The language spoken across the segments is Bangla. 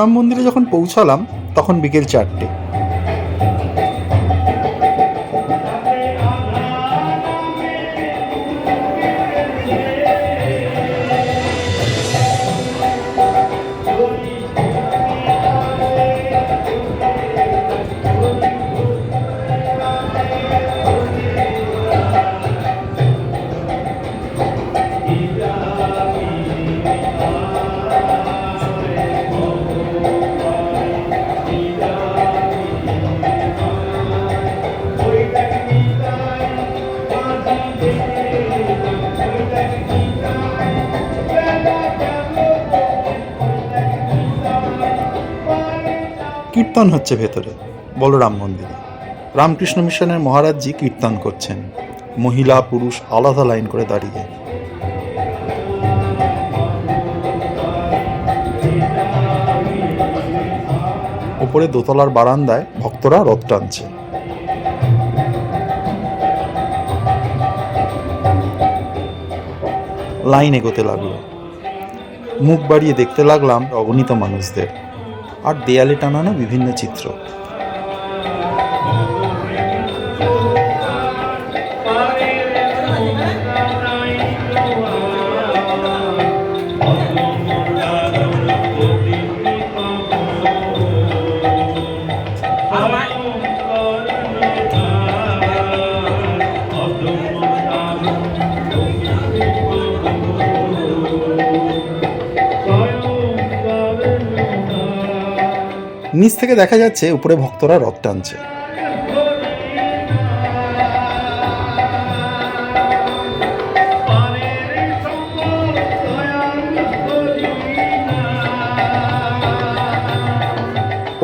বলরাম মন্দিরে যখন পৌঁছালাম তখন বিকেল চারটে। কীর্তন হচ্ছে ভেতরে, বলরাম মন্দিরে। রামকৃষ্ণ মিশনের মহারাজজি কীর্তন করছেন। মহিলা, পুরুষ আলাদা লাইন করে দাঁড়িয়ে। ওপরে দোতলার বারান্দায় ভক্তরা রথ টানছে। লাইন এগোতে লাগল। মুখ বাড়িয়ে দেখতে লাগলাম অগণিত মানুষদের। আর দেয়ালে টানানো বিভিন্ন চিত্র। নিচ থেকে দেখা যাচ্ছে উপরে ভক্তরা রথ টানছে।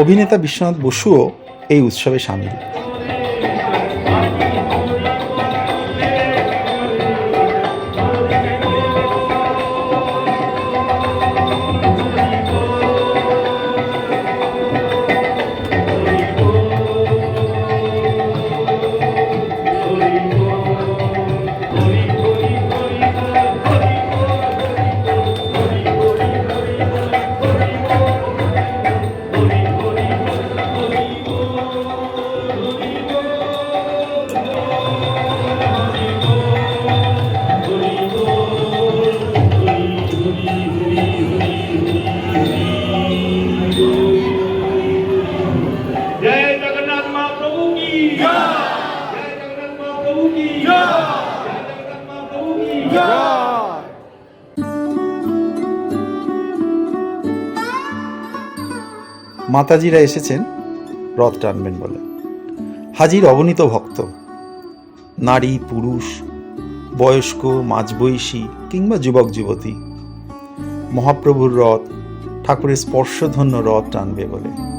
অভিনেতা বিশ্বনাথ বসুও এই উৎসবে সামিল। মাতাজিরা এসেছেন রথ টানবেন বলে। হাজির অগণিত ভক্ত। নারী, পুরুষ, বয়স্ক, মাঝবয়সী কিংবা যুবক, যুবতী। মহাপ্রভুর রথ, ঠাকুরের স্পর্শধন্য রথ টানবে বলে।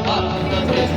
భారత దేశ